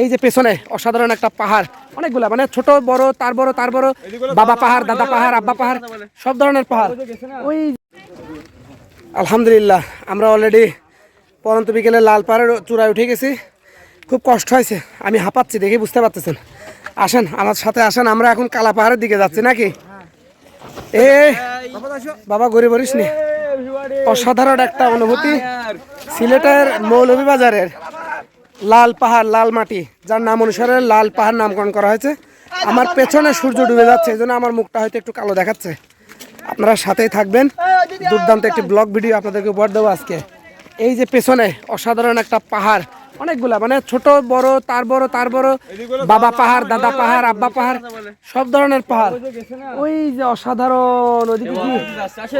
এই যে পেছনে অসাধারণ একটা পাহাড়, অনেকগুলা মানে ছোট, বড়, তার বড় তার বড়, বাবা পাহাড়, দাদা পাহাড়, আব্বা পাহাড়, সব ধরনের পাহাড়। ওই আলহামদুলিল্লাহ, আমরা অলরেডি পরন্ত বিকেলে লাল পাহাড়ের চূড়ায় উঠে গেছি। খুব কষ্ট হয়েছে, আমি হাঁপাচ্ছি দেখে বুঝতে পারতেছেন। আসেন, আমার সাথে আসেন, আমরা এখন কালা পাহাড়ের দিকে যাচ্ছি নাকি? এ, বাবা গরিব বলিস নি। অসাধারণ একটা অনুভূতি, সিলেটের মৌলভীবাজারের লাল পাহাড়, লাল মাটি, যার নাম অনুসারে লাল পাহাড় নামকরণ করা হয়েছে। আমার পেছনে সূর্য ডুবে যাচ্ছে, এই জন্য আমার মুখটা হয়তো একটু কালো দেখাচ্ছে। আপনারা সাথেই থাকবেন। দুর্দান্ত একটি ব্লগ ভিডিও আপনাদেরকে উপহার দেবো আজকে। এই যে পেছনে অসাধারণ একটা পাহাড়, অনেকগুলা মানে ছোট, বড়, তার বড় তার বড়, বাবা পাহাড়, দাদা পাহাড়, আব্বা পাহাড়, সব ধরনের পাহাড়। ওই যে অসাধারণ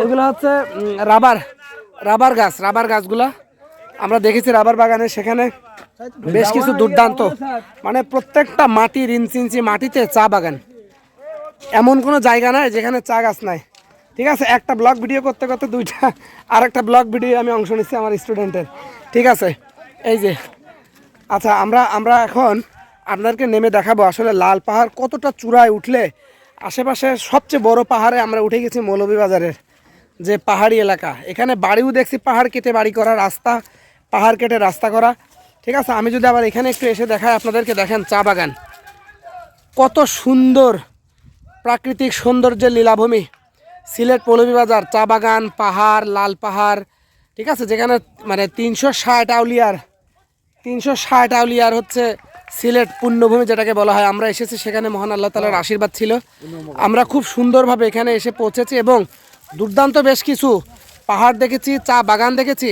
ওইগুলো হচ্ছে রাবার রাবার গাছ, রাবার গাছগুলা। আমরা দেখেছি রাবার বাগানে সেখানে বেশ কিছু দুর্দান্ত। মানে প্রত্যেকটা মাটির ইঞ্চি ইঞ্চি মাটিতে চা বাগান। এমন কোনো জায়গা নাই যেখানে চা গাছ নাই। ঠিক আছে একটা ব্লগ ভিডিও করতে করতে দুইটা আর একটা ব্লগ ভিডিও আমি অংশ নিচ্ছি আমার স্টুডেন্টের। ঠিক আছে এই যে আচ্ছা আমরা আমরা এখন আপনাদেরকে নেমে দেখাবো আসলে লাল পাহাড় কতটা চূড়ায় উঠলে আশেপাশে সবচেয়ে বড় পাহাড়ে আমরা উঠে গেছি মৌলভীবাজারের যে পাহাড়ি এলাকা। এখানে বাড়িও দেখছি পাহাড় কেটে বাড়ি করা রাস্তা পাহাড় কেটে রাস্তা করা। ঠিক আছে, আমি যদি আবার এখানে একটু এসে দেখাই আপনাদেরকে, দেখেন চা বাগান। কত সুন্দর প্রাকৃতিক সৌন্দর্যের লীলাভূমি। সিলেট মৌলভীবাজার চা বাগান, পাহাড়, লাল পাহাড়, ঠিক আছে, যেখানে মানে তিনশো ষাট আউলিয়ার, তিনশো ষাট আউলিয়ার হচ্ছে সিলেট পুণ্যভূমি যেটাকে বলা হয়। আমরা এসেছি সেখানে, মহান আল্লাহ তালার আশীর্বাদ ছিল। আমরা খুব সুন্দরভাবে এখানে এসে পৌঁছেছি এবং দুর্দান্ত বেশ কিছু পাহাড় দেখেছি, চা বাগান দেখেছি,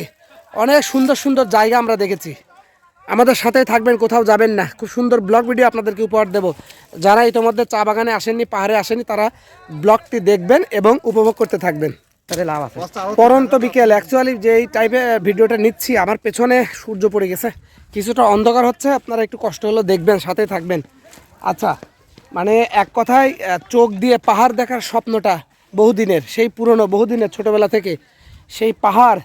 অনেক সুন্দর সুন্দর জায়গা আমরা দেখেছি। আমাদের সাথে থাকবেন কোথাও যাবেন না। খুব সুন্দর ব্লগ ভিডিও আপনাদেরকে উপহার দেব। যারা ইতিমধ্যে চা বাগানে আসেননি পাহাড়ে আসেনি তারা ব্লগটি দেখবেন এবং উপভোগ করতে থাকবেন। তাহলে লাভ আছে। পরন্ত বিকেল। অ্যাকচুয়ালি যেই টাইপের ভিডিওটা নিচ্ছি আমার পেছনে সূর্য পড়ে গেছে। কিছুটা অন্ধকার হচ্ছে আপনারা একটু কষ্ট হলেও দেখবেন সাথে থাকবেন। আচ্ছা মানে এক কথায় চোখ দিয়ে পাহাড় দেখার স্বপ্নটা বহুদিনের সেই পুরনো বহুদিনের ছোটবেলা থেকে সেই পাহাড়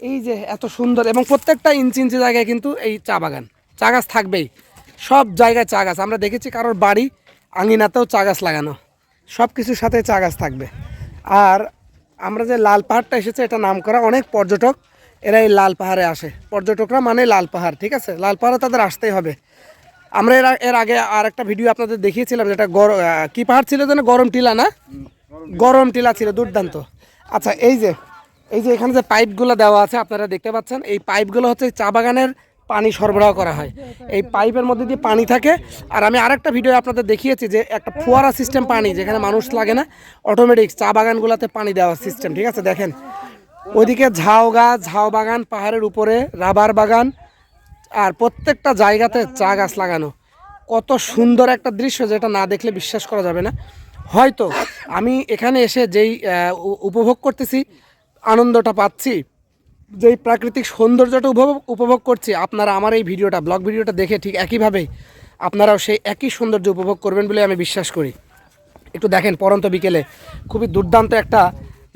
এই যে এত সুন্দর এবং প্রত্যেকটা ইঞ্চি ইঞ্চি জায়গায় কিন্তু এই চা বাগান। চা গাছ থাকবেই। সব জায়গায় চা গাছ। আমরা দেখেছি কারোর বাড়ি আঙিনাতেও চা গাছ লাগানো। সব কিছুর সাথে চা গাছ থাকবে। আর আমরা যে লাল পাহাড়টা এসেছে এটা নাম করা অনেক পর্যটক এরা এই লাল পাহাড়ে আসে। পর্যটকরা মানে লাল পাহাড় ঠিক আছে? লাল পাহাড়ে তাদের আসতেই হবে। আমরা এর এর আগে আর একটা ভিডিও আপনাদের দেখিয়েছিলাম যেটা গর আহ, কি পাহাড় ছিল যেন? গরম টিলা না? গরম টিলা ছিল দুর্দান্ত। আচ্ছা এই যে এই যে এখানে যে পাইপগুলো দেওয়া আছে, আপনারা দেখতে পাচ্ছেন, এই পাইপগুলো হচ্ছে চা বাগানের পানি সরবরাহ করা হয়। এই পাইপের মধ্যে দিয়ে পানি থাকে। আর আমি আরেকটা ভিডিও আপনাদের দেখিয়েছি যে একটা ফোয়ারা সিস্টেম পানি, যেখানে মানুষ লাগে না অটোমেটিক চা বাগানগুলোতে পানি দেওয়ার সিস্টেম ঠিক আছে? দেখেন, ওইদিকে ঝাউ গাছ, ঝাউ বাগান, পাহাড়ের উপরে, রাবার বাগান, আর প্রত্যেকটা জায়গাতে চা গাছ লাগানো। কত সুন্দর একটা দৃশ্য যেটা না দেখলে বিশ্বাস করা যাবে না। হয়তো আমি এখানে এসে যেই উপভোগ করতেছি আনন্দটা পাচ্ছি, যেই প্রাকৃতিক সৌন্দর্যটা উপভোগ উপভোগ করছি। আপনারা আমার এই ভিডিওটা, ব্লগ ভিডিওটা দেখে ঠিক একইভাবেই আপনারাও সেই একই সৌন্দর্য উপভোগ করবেন বলে আমি বিশ্বাস করি। একটু দেখেন, পরন্ত বিকেলে খুবই দুর্দান্ত একটা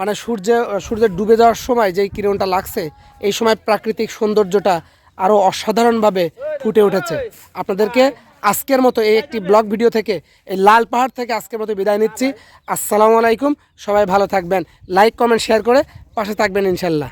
মানে সূর্য, সূর্যের ডুবে যাওয়ার সময় যেই কিরণটা লাগছে, এই সময় প্রাকৃতিক সৌন্দর্যটা আরও অসাধারণভাবে ফুটে উঠেছে। আপনাদেরকে আজকের মতো এই একটি ব্লগ ভিডিও থেকে, এই লাল পাহাড় থেকে আজকের মতো বিদায় নিচ্ছি। আসসালামু আলাইকুম, সবাই ভালো থাকবেন। লাইক, কমেন্ট, শেয়ার করে পাশে থাকবেন ইনশাল্লাহ।